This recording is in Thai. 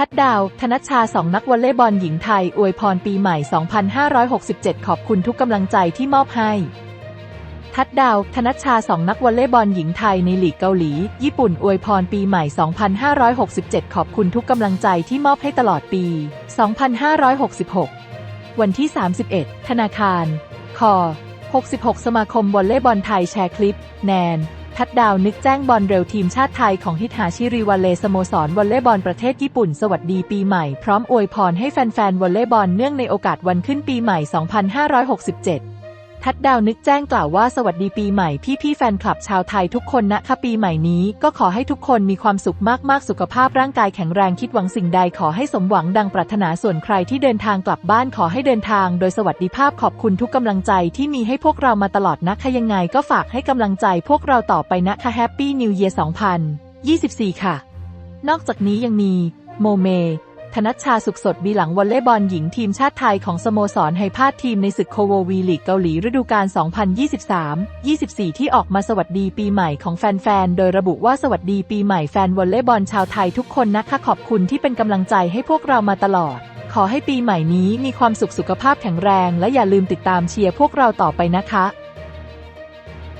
ทัดดาว ธนชาสองนักวอลเลย์บอลหญิงไทย อวยพรปีใหม่ 2567 ขอบคุณทุกกำลังใจที่มอบให้ ทัดดาว ธนชาสองนักวอลเลย์บอลหญิงไทยในหลีกเกาหลี ญี่ปุ่น อวยพรปีใหม่ 2567 ขอบคุณทุกกำลังใจที่มอบให้ตลอดปี 2566 วันที่ 31 ธนาคาร คอ 66 สมาคมวอลเลย์บอลไทยแชร์คลิป แนน ทัดดาวนึกแจ้งบอลเร็วทีมชาติไทยของฮิตฮาชิริวาเลสโมสรวอลเลย์บอลประเทศญี่ปุ่น สวัสดีปีใหม่ พร้อมอวยพรให้แฟนๆวอลเลย์บอลเนื่องในโอกาสวันขึ้นปีใหม่ 2567 ทัดดาวนึกแจ้งกล่าวว่าสวัสดีปีใหม่พี่ๆแฟนคลับชาวไทยทุกคนนะคะปีใหม่นี้ ก็ขอให้ทุกคนมีความสุขมากๆ สุขภาพร่างกายแข็งแรงคิดหวังสิ่งใดขอให้สมหวังดังปรารถนาส่วนใครที่เดินทางกลับบ้านขอให้เดินทาง โดยสวัสดิภาพขอบคุณทุกกำลังใจที่มีให้พวกเรามาตลอดนะคะยังไง ก็ฝากให้กำลังใจพวกเราต่อไปนะคะแฮปปี้นิวเยียร์2024 ค่ะ นอกจากนี้ยังมีโมเม ธนัชชาสุขสดบีหลังวอลเลย์บอลหญิงทีมชาติไทยของสโมสรไฮพาดทีมในศึกโคโววีลีกเกาหลีฤดูกาล 2023-24 ที่ออกมาสวัสดีปีใหม่ของแฟนๆ โดยระบุว่าสวัสดีปีใหม่แฟนวอลเลย์บอลชาวไทยทุกคนนะคะขอบคุณที่เป็นกำลังใจให้พวกเรามาตลอด ขอให้ปีใหม่นี้มีความสุขสุขภาพแข็งแรง และอย่าลืมติดตามเชียร์พวกเราต่อไปนะคะ